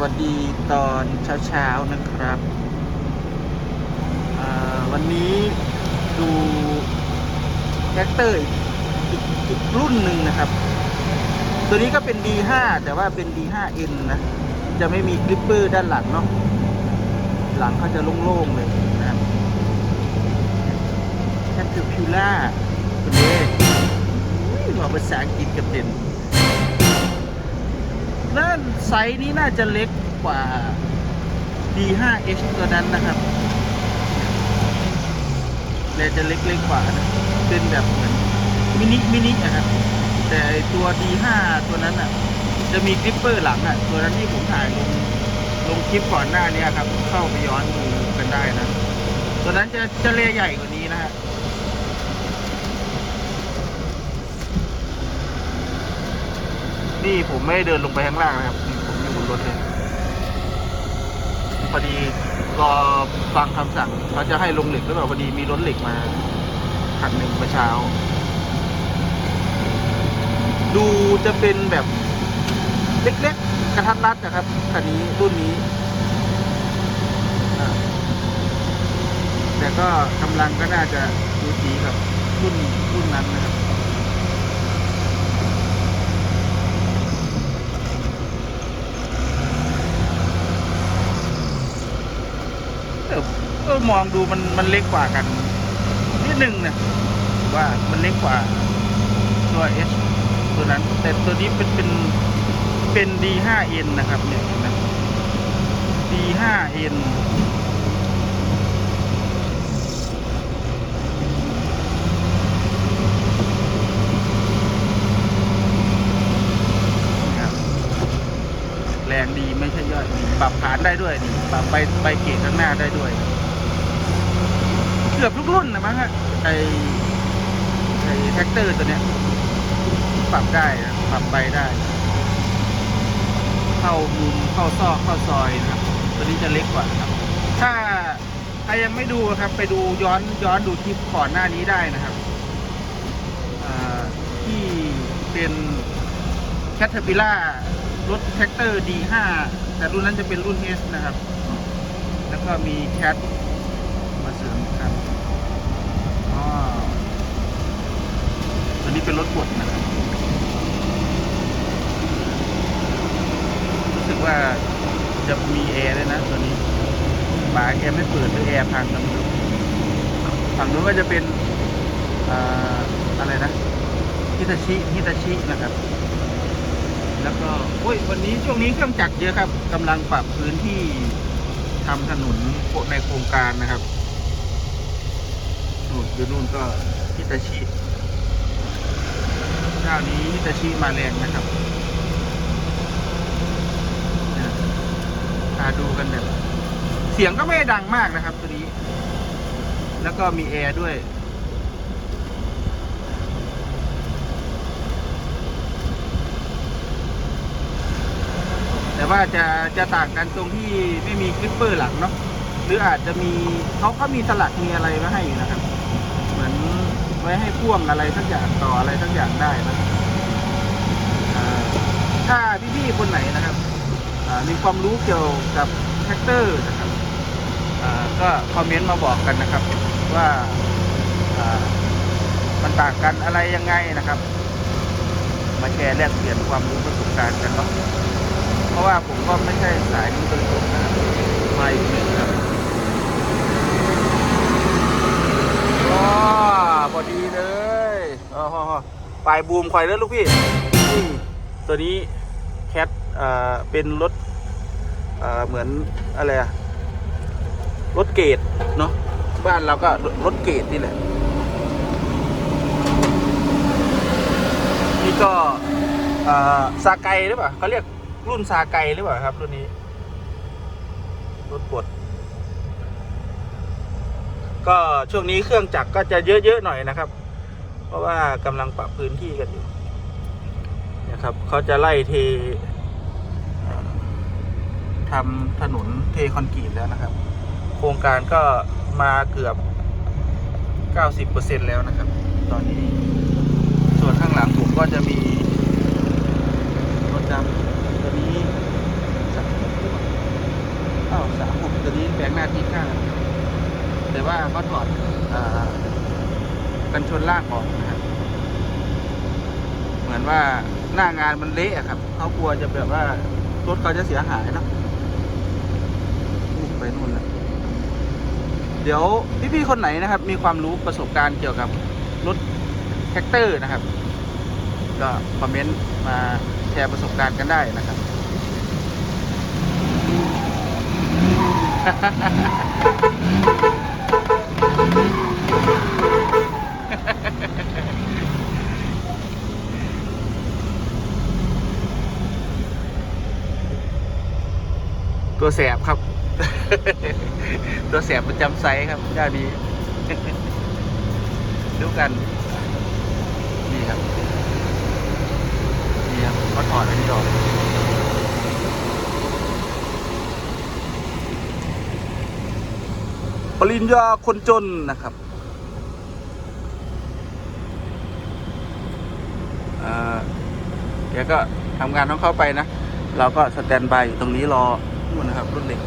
วัสดีตอนเช้าๆนะครับ วันนี้ดูแท็กเตอร์อีกรุ่นหนึ่งนะครับ ตัวนี้ก็เป็น D5 แต่ว่าเป็น D5N นะ จะไม่มีคลิปเปอร์ด้านหลังเนาะหลังเขาจะโล่งๆเลยนะครับแคทเทอร์พิล่าคุณเด้บอกภาษาอังกฤษกับเด่น น่าไซส์นี้น่าจะเล็กกว่า D5H ตัวนั้นนะครับแต่จะเล็กๆกว่านะเป็นแบบเหมือนมินิมินินะครับแต่ตัว D5 ตัวนั้นอะ จะมีคลิปเปอร์หลังอะ ตัวนั้นที่ผมถ่ายลงลงคลิปก่อนหน้านี้ครับ เข้าไปย้อนดูกันได้นะ ตัวนั้นจะจะเลใหญ่กว่านี้นะฮะ นี่ผมไม่ได้เดินลงไปข้างล่างนะครับนี่ผมอยู่บนรถเลยพอดีรอฟังคำสั่งเขาจะให้ลงเหล็กหรือเปล่าพอดีมีรถเหล็กมาคันหนึ่งเมื่อเช้า ดูจะเป็นแบบเล็กๆ กระทัดรัดนะครับคันนี้รุ่นนี้แต่ก็กำลังก็น่าจะดูสีกับรุ่นรุ่นนั้นนะครับ ออเออมองดูมันมันเล็กกว่ากันนิดนึงนะว่ามันเล็กกว่าตัว H ตัวนั้น แต่ตัวนี้เป็นเป็นเป็น D5N นะครับเนี่ยเห็นไหม D5N นแรงดีไม่ใช่ย่อยปรับฐานได้ด้วยนี่ปรับไปไปเกตข้างหน้าได้ด้วย กือบทุกรุ่นนะมั้งฮะไอไอแท็กเตอร์ตัวเนี้ยปรับได้นะปรับไปได้ เข้ามุมเข้าซอกเข้าซอยนะครับ ตัวนี้จะเล็กกว่านะครับ ถ้าใครยังไม่ดูครับ ไปดูย้อนย้อนดูคลิปก่อนหน้านี้ได้นะครับที่เป็นแคทเทอร์ i ิล่ารถแท็กเตอร์ D5 แต่รุ่นนั้นจะเป็นรุ่น S นะครับ แล้วก็มีแคทมาเสริมครับอ๋อตัวนี้เป็นร ถบดนะครับรู้สึกว่าจะมีแอร์ด้วยนะตัวนี้ฝาแกไม่เปิดหรือแอร์พังกันฝั่งนู้นก็จะเป็นอ่าอะไรนะฮิตาชิฮิตาชินะครับ แล้วก็โอ้ยวันนี้ช่วงนี้เครื่องจักรเยอะครับกำลังปรับพื้นที่ทำถนนในโครงการนะครับนู่นอยู่นู่นก็ฮิตาชิ เจ้านี้ฮิตาชิมาแรงนะครับตาดูกันแบบเสียงก็ไม่ได้ดังมากนะครับตัวนี้ แล้วก็มีแอร์ด้วยแต่ว่าจะจะต่างกันตรงที่ไม่มีคลิปเปอร์หลังเนาะหรืออาจจะมีเขาเขามีสลักมีอะไรมาให้อยู่นะครับ ไว้ให้พ่วงอะไรสักอย่างต่ออะไรสักอย่างได้นะถ้าพี่ๆคนไหนนะครับมีความรู้เกี่ยวกับแท็กเตอร์นะครับก็คอมเมนต์มาบอกกันนะครับ ว่ามันต่างกันอะไรยังไงนะครับ มาแชร์แลกเปลี่ยนความรู้ประสบการณ์กันเนาะเพราะว่าผมก็ไม่ใช่สายนี้โดยตรงนะครับมาอีกหนึ่งครับ ว้าพอดีเลยอ๋อปลายบูมควายแล้วลูกพี่ ตัวนี้แคทอ่าเป็นรถอ่าเหมือนอะไรอะรถเกรดเนาะบ้านเราก็รถเกรดนี่แหละ นี่ก็อ่าซาไกหรือเปล่าเขาเรียกรุ่นซาไกหรือเปล่าครับรุ่นนี้รถบด ก็ช่วงนี้เครื่องจักรก็จะเยอะๆหน่อยนะครับ เพราะว่ากำลังปรับพื้นที่กันอยู่นะครับเขาจะไล่เทเอ่อทำถนนเทคอนกรีตแล้วนะครับ โครงการก็มาเกือบ 90%แล้วนะครับ ตอนนี้ส่วนข้างหลังผมก็จะมี เลว่าเขาถอดกันชนล่างออกนะครับเหมือนว่าหน้างานมันเละครับเขากลัวจะแบบว่ารถเขาจะเสียหายนะไปนู่นแล้วเดี๋ยวพี่ๆคนไหนนะครับ มีความรู้ประสบการณ์เกี่ยวกับรถแท็กเตอร์นะครับ ก็คอมเมนต์มาแชร์ประสบการณ์กันได้นะครับ Ha ha ha ha. ตัวแสบครับ ตัวแสบประจำไซส์ครับด้านี้ดูกัน นี่ครับ นี่ครับก็ถอดอันนี้ออกปริญญาคนจนนะครับเอ่าแกก็ทำงานของเข้าไปนะ เราก็สแตนบายอยู่ตรงนี้รอ นู่นนะครับรุ่นเหล็ก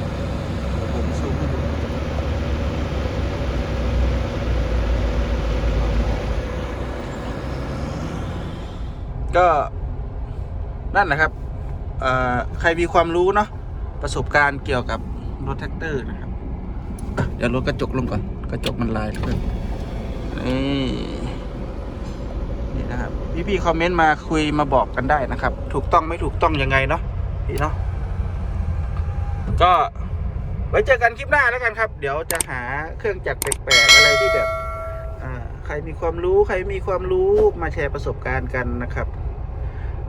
ผมซูมให้ดูก็นั่นแหละครับใครมีความรู้เนาะประสบการณ์เกี่ยวกับรถแท็กเตอร์นะครับ เดี๋ยวรถกระจกลงก่อน กระจกมันลายเพื่อนนี่นี่นะครับ พี่ๆคอมเมนต์มาคุยมาบอกกันได้นะครับ ถูกต้องไม่ถูกต้องยังไงเนาะพี่เนาะ ก็ไว้เจอกันคลิปหน้าแล้วกันครับ เดี๋ยวจะหาเครื่องจักรแปลกๆอะไรที่แบบใครมีความรู้ใครมีความรู้มาแชร์ประสบการณ์กันนะครับ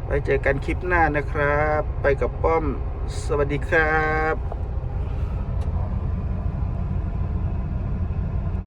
ไว้เจอกันคลิปหน้านะครับ ไปกับป้อม สวัสดีครับ